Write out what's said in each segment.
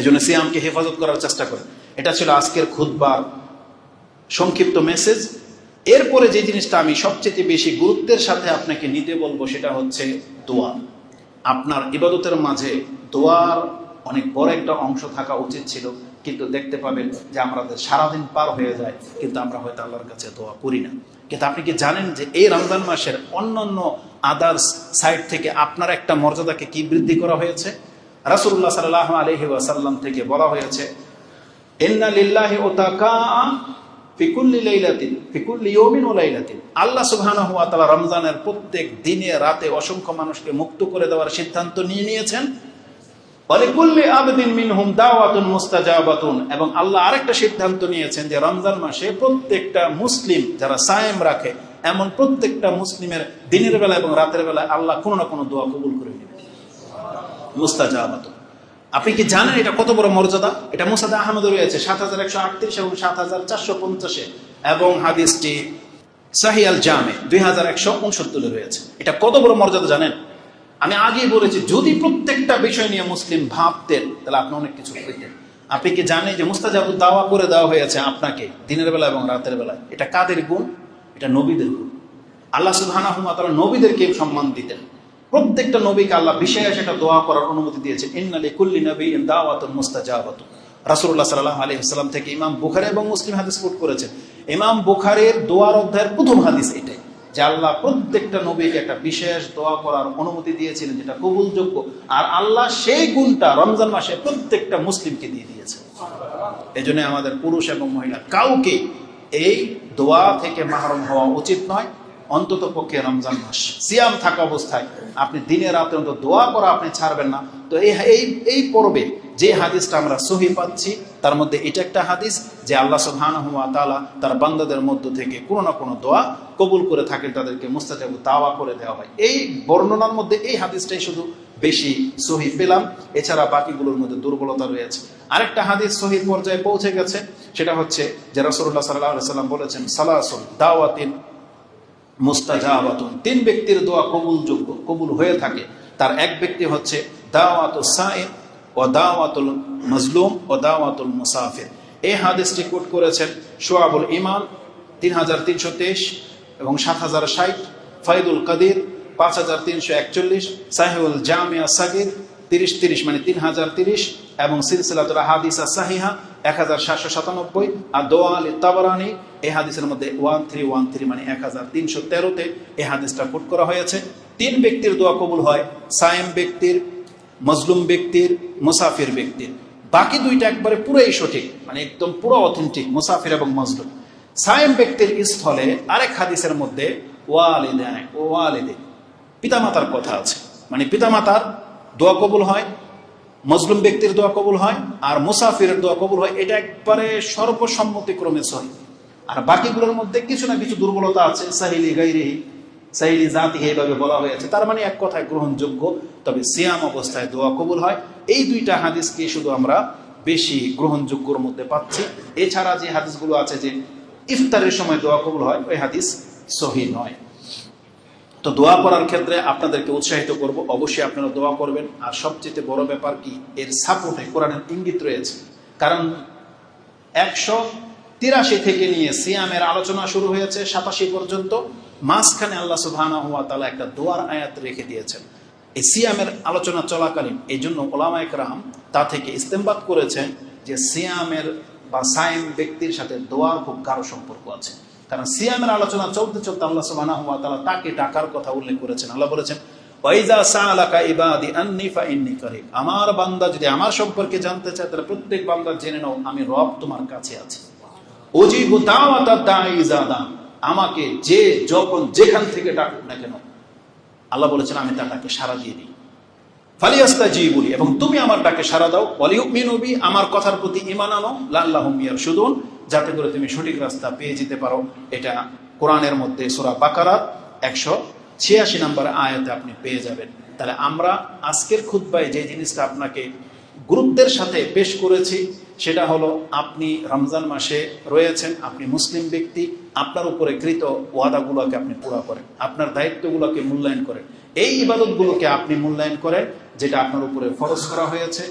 এই জন্য সিয়ামকে হেফাজত করার চেষ্টা করে। এটা ছিল আজকের খুদবার সংক্ষিপ্ত মেসেজ। এরপরে যে জিনিসটা আমি সবচেয়ে বেশি গুরুত্বের সাথে আপনাকে নিতে বলব সেটা হচ্ছে দোয়া। আপনার ইবাদতের মাঝে দোয়ার অনেক বড় একটা অংশ থাকা উচিত ছিল, কিন্তু দেখতে পাবেন যে আমাদের সারাদিন পার হয়ে যায়, কিন্তু আমরা হয়তো আল্লাহর কাছে দোয়া করি না। কিন্তু আপনি কি জানেন যে এই রমজান মাসের অন্যান্য আদার্স সাইড থেকে আপনার একটা মর্যাদাকে কি বৃদ্ধি করা হয়েছে? রাসুল্লাহ সাল্লাহ আলহি ওয়াসাল্লাম থেকে বলা হয়েছে, ইন্না লিল্লাহি ওয়া লাইলাতিন। আল্লাহ সুবহানাহু ওয়া তাআলা রমজানের প্রত্যেক দিনে রাতে অসংখ্য মানুষকে মুক্ত করে দেওয়ার সিদ্ধান্ত নিয়ে নিয়েছেন। এবং আল্লাহ আরেকটা সিদ্ধান্ত নিয়েছেন যে রমজান মাসে প্রত্যেকটা মুসলিম যারা সায়েম রাখে, এমন প্রত্যেকটা মুসলিমের দিনের বেলা এবং রাতের বেলা আল্লাহ কোনো না কোনো দোয়া কবুল করে নেবে মুস্তাজাবাতুন আপনি কি জানেন এটা কত বড় মর্যাদা? এটা মুসাদা আহমদ রয়েছে সাত হাজার একশো আটত্রিশ এবং সাত হাজার চারশো পঞ্চাশে। এবং হাদিসটি সাহিয়াল জামে দুই হাজার একশো উনসত্তরে রয়েছে। এটা কত বড় মর্যাদা জানেন? আমি আগেই বলেছি, যদি প্রত্যেকটা বিষয় নিয়ে মুসলিম ভাবতেন, তাহলে আপনি অনেক কিছু পেতেন আপনি কি জানেন যে মুস্তাজাবুল দাওয়া করে দেওয়া হয়েছে আপনাকে দিনের বেলা এবং রাতের বেলায়? এটা কাদের গুণ? এটা নবীদের গুণ। আল্লাহ তাআলা নবীদেরকে সম্মান দিতেন। প্রত্যেকটা নবীকে আল্লাহ বিশেষ একটা দোয়া করার অনুমতি দিয়েছে ইন্নালি কুল্লি নবী ইন দাওয়াতুন মুস্তাজাবাতু রাসূলুল্লাহ সাল্লাল্লাহু আলাইহি ওয়াসাল্লাম থেকে ইমাম বুখারী এবং মুসলিম হাদিস কোট করেছেন। ইমাম বুখারীর দোয়ার অধ্যায়ের প্রথম হাদিস এটাই, যে আল্লাহ প্রত্যেকটা নবীকে একটা বিশেষ দোয়া করার অনুমতি দিয়েছিলেন, যেটা কবুলযোগ্য। আর আল্লাহ সেই গুণটা রমজান মাসে প্রত্যেকটা মুসলিমকে দিয়ে দিয়েছে এই আমাদের পুরুষ এবং মহিলা, কাউকে এই দোয়া থেকে মাহরম হওয়া উচিত নয়। অন্তত পক্ষে রমজান মাস। সিয়াম থাকা অবস্থায় আপনি দিনে রাতে অন্তত দোয়া করা আপনি ছাড়বেন না। তো এই এই পর্বে যে হাদিসটা আমরা সহি পাচ্ছি, তার মধ্যে এটা একটা হাদিস যে আল্লাহ সুবহানাহু ওয়া তাআলা তার বান্দাদের মধ্য থেকে কোনো না কোনো দোয়া কবুল করে থাকেন, তাদেরকে মুস্তাজাবু দাওয়া করে দেওয়া হয়। এই বর্ণনার মধ্যে এই হাদিসটাই শুধু বেশি সহি পেলাম। এছাড়া বাকিগুলোর মধ্যে দুর্বলতা রয়েছে। আরেকটা হাদিস সহি পর্যায়ে পৌঁছে গেছে, সেটা হচ্ছে যে রাসূলুল্লাহ সাল্লাল্লাহু আলাইহি সাল্লাম বলেছেন সালাসুল দাওয়াতিন মুস্তাজাবাতুন। তিন ব্যক্তির দোয়া কবুলযোগ্য, কবুল হয়ে থাকে। তার এক ব্যক্তি হচ্ছে দাওয়াতুল সাইম ও দাওয়াতুল মজলুম ও দাওয়াতুল মুসাফির। এই হাদিসটি কোট করেছেন সোয়াবুল ইমান তিন হাজার তিনশো তেইশ এবং সাত হাজার ষাট, ফাইদুল কাদির, পাঁচ হাজার তিনশো একচল্লিশ সাহেবুল জামিয়া সাগির তিরিশ তিরিশ মানে তিন হাজার তিরিশ, এবং সিলসিলাতুল হাদিসা সাহিহা এক হাজার সাতশো সাতানব্বই, আর দোয়া আলী তাবারানি এই হাদিসের মধ্যে ওয়ান থ্রি ওয়ান থ্রি মানে এক হাজার তিনশো তেরোতে এই হাদিসটা কোট করা হয়েছে। তিন ব্যক্তির দোয়া কবুল হয়, সায়েম ব্যক্তির, মজলুম ব্যক্তির, মুসাফির ব্যক্তির। বাকি দুইটা একবারে পুরোই সঠিক মানে একদম পুরো অথেন্টিক, মুসাফির এবং মজলুম। সায়েম ব্যক্তির স্থলে আরেক হাদিসের মধ্যে ওয়ালিদে ওয়ালিদে, পিতামাতার কথা আছে। মানে পিতামাতার দোয়া কবুল হয়, মজলুম ব্যক্তির দোয়া কবুল হয়, আর মুসাফিরের দোয়া কবুল হয়, এটা একবারে সর্বসম্মতিক্রমে সহি। আর বাকিগুলোর মধ্যে কিছু না কিছু দুর্বলতা আছে, সাহিলি গাইরিহি সাহিলি জাতি এইভাবে বলা হয়েছে। তার মানে এক কথায় গ্রহণযোগ্য, তবে সিয়াম অবস্থায় দোয়া কবুল হয়। এই দুইটা হাদিসকে শুধু আমরা বেশি গ্রহণযোগ্যর মধ্যে পাচ্ছি। এছাড়া যে হাদিসগুলো আছে যে ইফতারের সময় দোয়া কবুল হয়, ওই হাদিস সহি নয়। তো দোয়া করার ক্ষেত্রে আপনাদেরকে উৎসাহিত করব। অবশ্যই আপনারা দোয়া করবেন। আর সবচেয়ে বড় ব্যাপার কি, এর সাপোর্টে কোরআনের ইঙ্গিত রয়েছে। কারণ একশো তিরাশি থেকে নিয়ে সিয়ামের আলোচনা শুরু হয়েছে সাতাশি পর্যন্ত। মাঝখানে আল্লাহ সুবহানা হুয়া তালা একটা দোয়ার আয়াত রেখে দিয়েছেন। এই সিয়ামের আলোচনা চলাকালীন এই জন্য ওলামা একরাম তা থেকে ইস্তেমবাদ করেছেন যে সিয়ামের বা সায়েম ব্যক্তির সাথে দোয়ার খুব গাঢ় সম্পর্ক আছে। কারণ সিয়ামের আলোচনা চলতে চলতে আল্লাহ তাআলা তাকে ডাকার কথা উল্লেখ করেছেন। আল্লাহ বলেছেন আমার বান্দা যদি আমার সম্পর্কে জানতে চায়, তাহলে প্রত্যেক বান্দা জেনে নাও, আমি রব তোমার কাছে আছি। জাদা আমাকে যে যখন যেখান থেকে ডাকুক না কেন, আল্লাহ বলেছেন, আমি তার ডাকে সাড়া দিয়ে দিই। ফালিয়াস্তা জি বলি এবং তুমি আমার ডাকে সাড়া দাও। অলিউমিনবি আমার কথার প্রতি ইমান আনো। লাল্লাহুম ইয়ারশুদুন। যাতে করে তুমি সঠিক রাস্তা পেয়ে যেতে পারো, এটা কোরআনের মধ্যে সোরা বাকারা একশো ছিয়াশি নম্বর আয়াতে আপনি পেয়ে যাবেন। তাহলে আমরা আজকের খুতবায় যে জিনিসটা আপনাকে গুরুত্বের সাথে পেশ করেছি, সেটা হলো আপনি রমজান মাসে রয়েছেন, আপনি মুসলিম ব্যক্তি, আপনার উপরে কৃত ওয়াদাগুলোকে আপনি পুরা করেন, আপনার দায়িত্বগুলোকে মূল্যায়ন করেন। এই ইবাদতগুলোকে আপনি মূল্যায়ন করেন, যেটা আপনার উপরে ফরজ করা হয়েছে,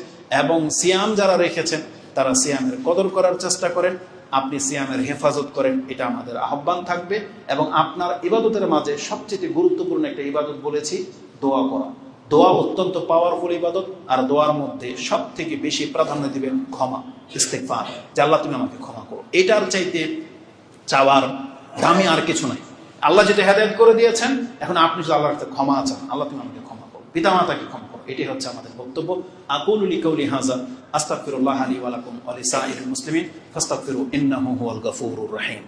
এবং সিয়াম যারা রেখেছেন, তারা সিয়ামের কদর করার চেষ্টা করেন আপনি সিয়ামের হেফাজত করেন, এটা আমাদের আহ্বান থাকবে। এবং আপনার ইবাদতের মাঝে সবচেয়ে গুরুত্বপূর্ণ একটা ইবাদত বলেছি, দোয়া করা। দোয়া অত্যন্ত পাওয়ারফুল ইবাদত, আর দোয়ার মধ্যে সব থেকে বেশি প্রাধান্য দিবেন ক্ষমা ইস্তেকফার যে আল্লাহ, তুমি আমাকে ক্ষমা করো। এটার চাইতে চাওয়ার দামি আর কিছু নাই। আল্লাহ যেটা হেদায়ত করে দিয়েছেন, এখন আপনি যদি আল্লাহর ক্ষমা চান, আল্লাহ তুমি আমাকে ক্ষমা করো। পিতা মাতাকে ক্ষমা করো। এটাই হচ্ছে আমাদের বক্তব্য। আকুল লিকাউলি হাজা আস্তাগফিরুল্লাহ আলী ওয়া লাকুম ওয়া লিসাইরিল মুসলিমিন, ফাস্তাগফিরু ইন্নাহু হুয়াল গফুরুর রহিম।